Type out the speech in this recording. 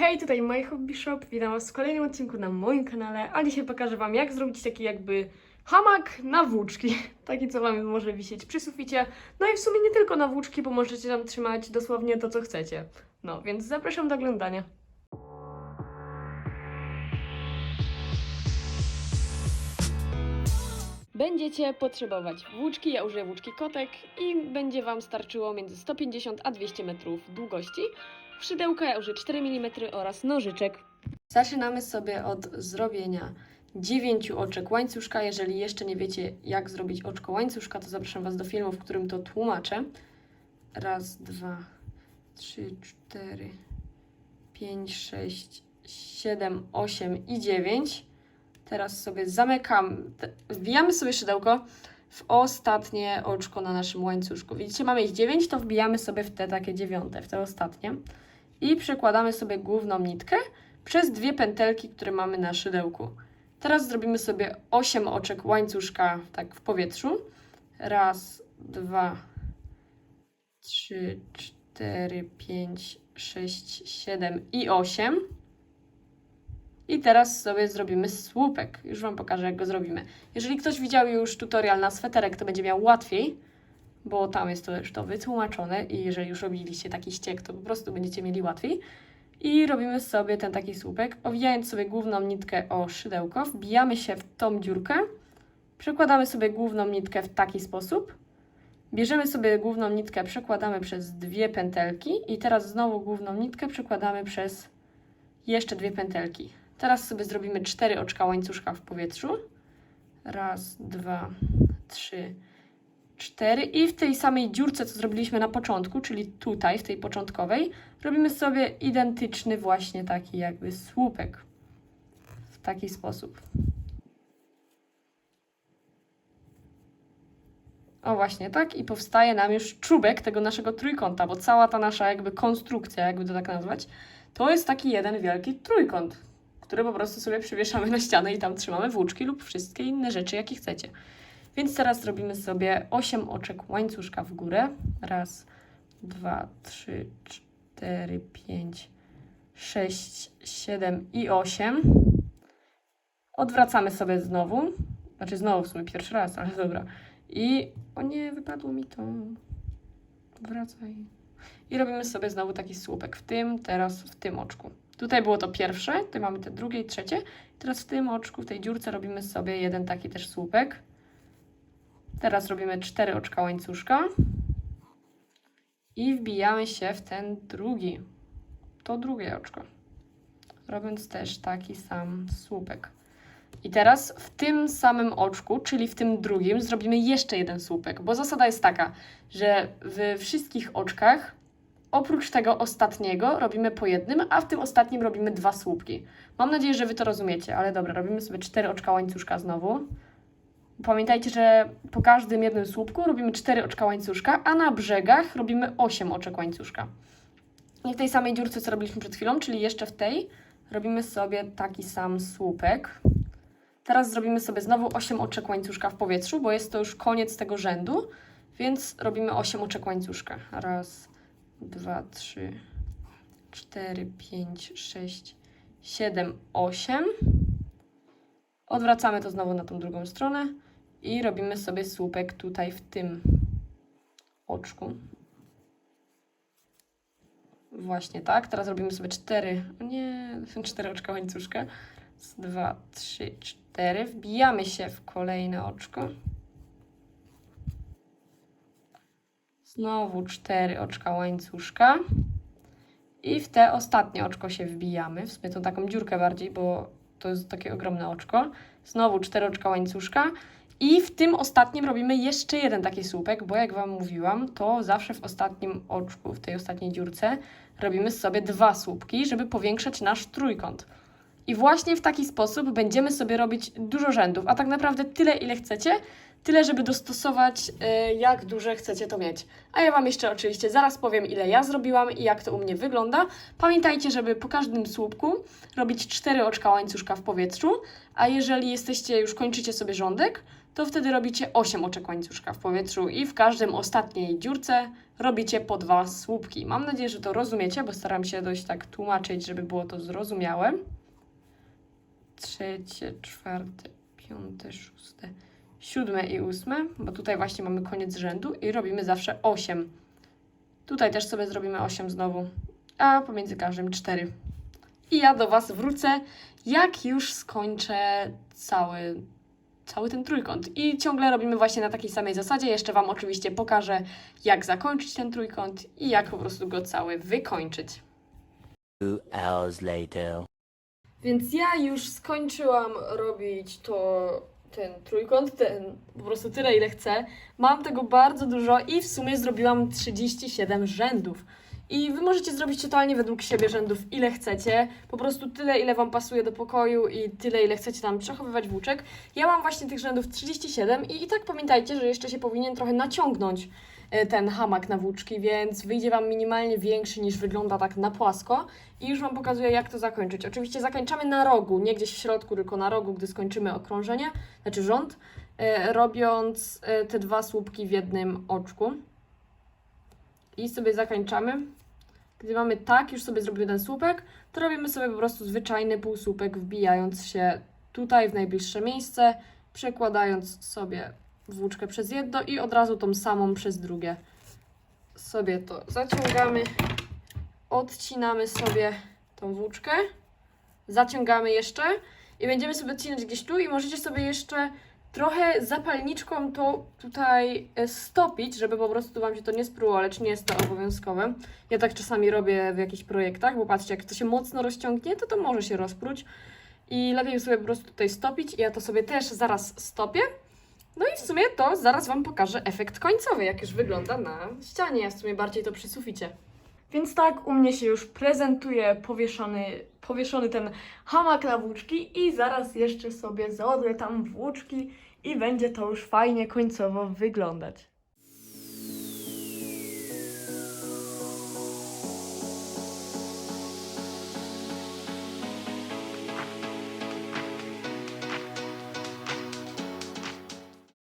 Hej, tutaj My Hobby Shop. Witam Was w kolejnym odcinku na moim kanale, a dzisiaj pokażę Wam, jak zrobić taki jakby hamak na włóczki. Taki, co Wam może wisieć przy suficie. No i w sumie nie tylko na włóczki, bo możecie tam trzymać dosłownie to, co chcecie. No, więc zapraszam do oglądania. Będziecie potrzebować włóczki, ja użyję włóczki kotek i będzie Wam starczyło między 150 a 200 metrów długości. Szydełka ja użyję 4 mm oraz nożyczek. Zaczynamy sobie od zrobienia 9 oczek łańcuszka. Jeżeli jeszcze nie wiecie, jak zrobić oczko łańcuszka, to zapraszam Was do filmu, w którym to tłumaczę. Raz, dwa, trzy, cztery, pięć, sześć, siedem, osiem i dziewięć. Teraz sobie zamykam, wbijamy sobie szydełko w ostatnie oczko na naszym łańcuszku. Widzicie, mamy ich 9, to wbijamy sobie w te takie dziewiąte, w te ostatnie. I przekładamy sobie główną nitkę przez dwie pętelki, które mamy na szydełku. Teraz zrobimy sobie 8 oczek łańcuszka tak w powietrzu. Raz, dwa, trzy, cztery, pięć, sześć, siedem i osiem. I teraz sobie zrobimy słupek. Już Wam pokażę, jak go zrobimy. Jeżeli ktoś widział już tutorial na sweterek, to będzie miał łatwiej, bo tam jest to już to wytłumaczone i jeżeli już robiliście taki ściek, to po prostu będziecie mieli łatwiej. I robimy sobie ten taki słupek, owijając sobie główną nitkę o szydełko, wbijamy się w tą dziurkę, przekładamy sobie główną nitkę w taki sposób, bierzemy sobie główną nitkę, przekładamy przez dwie pętelki i teraz znowu główną nitkę przekładamy przez jeszcze dwie pętelki. Teraz sobie zrobimy cztery oczka łańcuszka w powietrzu. Raz, dwa, trzy, cztery. I w tej samej dziurce, co zrobiliśmy na początku, czyli tutaj, w tej początkowej, robimy sobie identyczny właśnie taki jakby słupek. W taki sposób. O właśnie, tak i powstaje nam już czubek tego naszego trójkąta, bo cała ta nasza jakby konstrukcja, jakby to tak nazwać, to jest taki jeden wielki trójkąt, który po prostu sobie przywieszamy na ścianę i tam trzymamy włóczki lub wszystkie inne rzeczy, jakie chcecie. Więc teraz zrobimy sobie 8 oczek łańcuszka w górę. Raz, dwa, trzy, cztery, pięć, sześć, siedem i osiem. Odwracamy sobie znowu. Znaczy znowu w sumie pierwszy raz, ale dobra. I o nie, wypadło mi to. Wracaj. I robimy sobie znowu taki słupek w tym, teraz w tym oczku. Tutaj było to pierwsze, tutaj mamy te drugie i trzecie. Teraz w tym oczku, w tej dziurce robimy sobie jeden taki też słupek. Teraz robimy cztery oczka łańcuszka. I wbijamy się w ten drugi. To drugie oczko. Robiąc też taki sam słupek. I teraz w tym samym oczku, czyli w tym drugim, zrobimy jeszcze jeden słupek, bo zasada jest taka, że w wszystkich oczkach, oprócz tego ostatniego, robimy po jednym, a w tym ostatnim robimy dwa słupki. Mam nadzieję, że Wy to rozumiecie, ale dobra, robimy sobie cztery oczka łańcuszka znowu. Pamiętajcie, że po każdym jednym słupku robimy cztery oczka łańcuszka, a na brzegach robimy osiem oczek łańcuszka. I w tej samej dziurce, co robiliśmy przed chwilą, czyli jeszcze w tej, robimy sobie taki sam słupek. Teraz zrobimy sobie znowu 8 oczek łańcuszka w powietrzu, bo jest to już koniec tego rzędu, więc robimy 8 oczek łańcuszka. Raz, dwa, trzy, cztery, pięć, sześć, siedem, osiem. Odwracamy to znowu na tą drugą stronę i robimy sobie słupek tutaj w tym oczku. Właśnie tak. Teraz robimy sobie cztery, o nie, cztery oczka łańcuszka. Raz, dwa, trzy, cztery. Wbijamy się w kolejne oczko. Znowu cztery oczka łańcuszka. I w te ostatnie oczko się wbijamy. W sumie tą taką dziurkę bardziej, bo to jest takie ogromne oczko. Znowu cztery oczka łańcuszka. I w tym ostatnim robimy jeszcze jeden taki słupek, bo jak Wam mówiłam, to zawsze w ostatnim oczku, w tej ostatniej dziurce, robimy sobie dwa słupki, żeby powiększać nasz trójkąt. I właśnie w taki sposób będziemy sobie robić dużo rzędów, a tak naprawdę tyle, ile chcecie, tyle, żeby dostosować, y, jak duże chcecie to mieć. A ja Wam jeszcze oczywiście zaraz powiem, ile ja zrobiłam i jak to u mnie wygląda. Pamiętajcie, żeby po każdym słupku robić cztery oczka łańcuszka w powietrzu, a jeżeli jesteście, już kończycie sobie rządek, to wtedy robicie 8 oczek łańcuszka w powietrzu i w każdym ostatniej dziurce robicie po dwa słupki. Mam nadzieję, że to rozumiecie, bo staram się dość tak tłumaczyć, żeby było to zrozumiałe. Trzecie, czwarte, piąte, szóste, siódme i ósme, bo tutaj właśnie mamy koniec rzędu i robimy zawsze 8. Tutaj też sobie zrobimy 8 znowu, a pomiędzy każdym 4. I ja do Was wrócę, jak już skończę cały, cały ten trójkąt. I ciągle robimy właśnie na takiej samej zasadzie. Jeszcze Wam oczywiście pokażę, jak zakończyć ten trójkąt i jak po prostu go cały wykończyć. Two hours later. Więc ja już skończyłam robić to, ten trójkąt, ten po prostu tyle, ile chcę. Mam tego bardzo dużo i w sumie zrobiłam 37 rzędów. I wy możecie zrobić totalnie według siebie rzędów, ile chcecie. Po prostu tyle, ile wam pasuje do pokoju i tyle, ile chcecie tam przechowywać włóczek. Ja mam właśnie tych rzędów 37 i, i tak pamiętajcie, że jeszcze się powinien trochę naciągnąć ten hamak na włóczki, więc wyjdzie wam minimalnie większy niż wygląda tak na płasko. I już Wam pokazuję, jak to zakończyć. Oczywiście zakończamy na rogu, nie gdzieś w środku, tylko na rogu, gdy skończymy okrążenie, znaczy rząd, e, robiąc e, te dwa słupki w jednym oczku. I sobie zakończamy. Gdy mamy tak, już sobie zrobimy ten słupek, to robimy sobie po prostu zwyczajny półsłupek, wbijając się tutaj w najbliższe miejsce, przekładając sobie włóczkę przez jedno i od razu tą samą przez drugie. Sobie to zaciągamy odcinamy sobie tą włóczkę, zaciągamy jeszcze i będziemy sobie odcinać gdzieś tu i możecie sobie jeszcze trochę zapalniczką to tutaj e, stopić, żeby po prostu Wam się to nie spruło, lecz nie jest to obowiązkowe. Ja tak czasami robię w jakichś projektach, bo patrzcie, jak to się mocno rozciągnie, to to może się rozpróć i lepiej sobie po prostu tutaj stopić i ja to sobie też zaraz stopię. No i w sumie to zaraz Wam pokażę efekt końcowy, jak już wygląda na ścianie, ja w sumie bardziej to przy suficie. Więc tak u mnie się już prezentuje powieszony, powieszony ten hamak na włóczki i zaraz jeszcze sobie załaduję tam włóczki i będzie to już fajnie końcowo wyglądać.